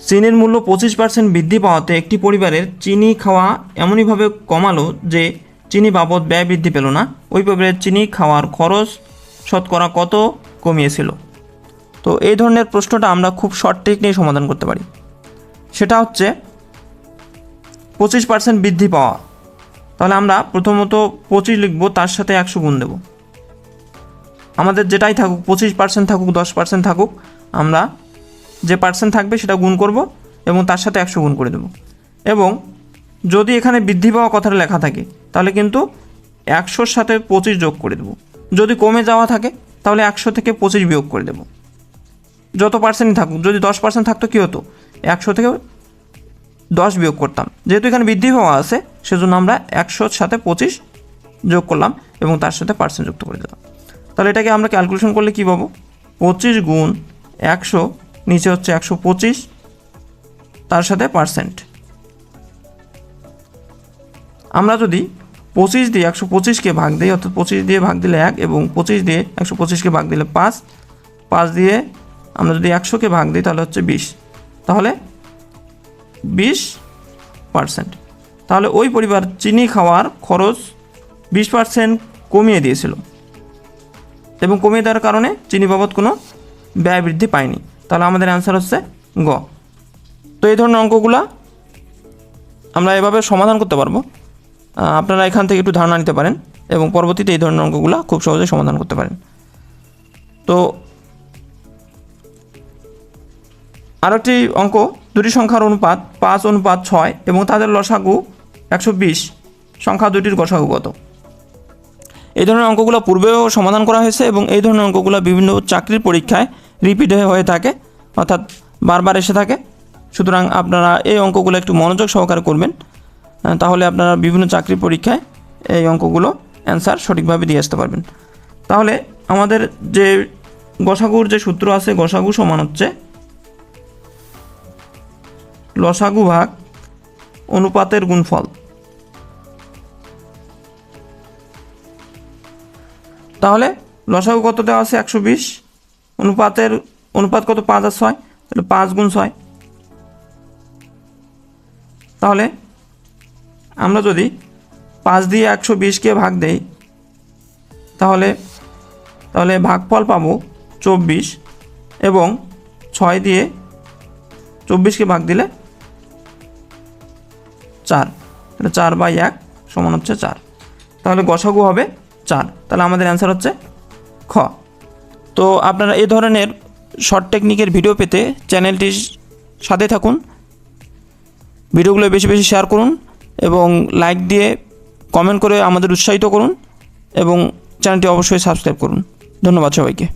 চিনির মূল্য পঁচিশ পার্সেন্ট বৃদ্ধি পাওয়াতে একটি পরিবারের চিনি খাওয়া এমনইভাবে কমালো যে চিনি বাবদ ব্যয় বৃদ্ধি পেল না। ওই পরিবারের চিনি খাওয়ার খরচ শতকরা কত কমিয়েছিল? তো এই ধরনের প্রশ্নটা আমরা খুব শর্ট ট্রিক নিয়ে সমাধান করতে পারি। সেটা হচ্ছে পঁচিশ পার্সেন্ট বৃদ্ধি পাওয়া। তাহলে আমরা প্রথমত পঁচিশ লিখব, তার সাথে একশো গুণ দেব। আমাদের যেটাই থাকুক, পঁচিশ পার্সেন্ট থাকুক, দশ পার্সেন্ট থাকুক, আমরা যে পার্সেন্ট থাকবে সেটা গুণ করব এবং তার সাথে একশো গুণ করে দেব। এবং যদি এখানে বৃদ্ধি পাওয়া কথাটা লেখা থাকে, তাহলে কিন্তু একশোর সাথে পঁচিশ যোগ করে দেব। যদি কমে যাওয়া থাকে, তাহলে একশো থেকে পঁচিশ বিয়োগ করে দেব। যত পার্সেন্টই থাকুক, যদি দশ পার্সেন্ট থাকতো কী হতো? একশো থেকে দশ বিয়োগ করতাম। যেহেতু এখানে বৃদ্ধি পাওয়া আছে, সেজন্য আমরা একশোর সাথে পঁচিশ যোগ করলাম এবং তার সাথে পার্সেন্ট যুক্ত করে দিলাম। তাহলে এটাকে আমরা ক্যালকুলেশন করলে কী পাবো? পঁচিশ গুণ একশো নিচে হচ্ছে একশো পঁচিশ, তার সাথে পার্সেন্ট। আমরা যদি পঁচিশ দিয়ে একশো পঁচিশকে ভাগ দিই, অর্থাৎ পঁচিশ দিয়ে ভাগ দিলে এক এবং পঁচিশ দিয়ে একশো পঁচিশকে ভাগ দিলে পাঁচ পাঁচ দিয়ে আমরা যদি একশোকে ভাগ দিই, তাহলে হচ্ছে বিশ। তাহলে বিশ পার্সেন্ট। তাহলে ওই পরিবার চিনি খাওয়ার খরচ বিশ পার্সেন্ট কমিয়ে দিয়েছিল। এবং কমিয়ে দেওয়ার কারণে চিনি বাবদ কোনো ব্যয় বৃদ্ধি পায়নি। তাহলে আমাদের অ্যান্সার হচ্ছে গ। তো এই ধরনের অঙ্কগুলা আমরা এভাবে সমাধান করতে পারব। আপনারা এখান থেকে একটু ধারণা নিতে পারেন এবং পরবর্তীতে এই ধরনের অঙ্কগুলো খুব সহজে সমাধান করতে পারেন। তো আরেকটি অঙ্ক, দুটি সংখ্যার অনুপাত পাঁচ অনুপাত ছয় এবং তাদের লসাগু একশো বিশ, সংখ্যা দুটির গসাগু কত? এই ধরনের অঙ্কগুলো পূর্বেও সমাধান করা হয়েছে এবং এই ধরনের অঙ্কগুলো বিভিন্ন চাকরির পরীক্ষায় রিপিট হয়ে থাকে, অর্থাৎ বারবার এসে থাকে। সুতরাং আপনারা এই অঙ্কগুলো একটু মনোযোগ সহকারে করবেন তাহলে আপনারা বিভিন্ন চাকরির পরীক্ষায় এই অঙ্কগুলো অ্যান্সার সঠিকভাবে দিয়ে আসতে পারবেন। তাহলে আমাদের যে গসাগুর যে সূত্র আছে, গসাগু সমান হচ্ছে লসাগু ভাগ অনুপাতের গুণফল। তাহলে লসাগু কত দেওয়া আছে? একশো বিশ। অনুপাতের অনুপাত কত? পাঁচ আর ছয়। তাহলে পাঁচ গুণ ছয়। তাহলে আমরা যদি পাঁচ দিয়ে একশো বিশকে ভাগ দেই, তাহলে তাহলে ভাগফল পাবো চব্বিশ এবং ছয় দিয়ে চব্বিশকে ভাগ দিলে চার। তাহলে চার বাই এক সমান হচ্ছে চার। তাহলে গসাগু হবে চার। তাহলে আমাদের অ্যান্সার হচ্ছে খ। তো আপনারা এ ধরনের শর্ট টেকনিকের ভিডিও পেতে চ্যানেলটির সাথে থাকুন। ভিডিওগুলো বেশি বেশি শেয়ার করুন এবং লাইক দিয়ে কমেন্ট করে আমাদের উৎসাহিত করুন এবং চ্যানেলটি অবশ্যই সাবস্ক্রাইব করুন। ধন্যবাদ সবাইকে।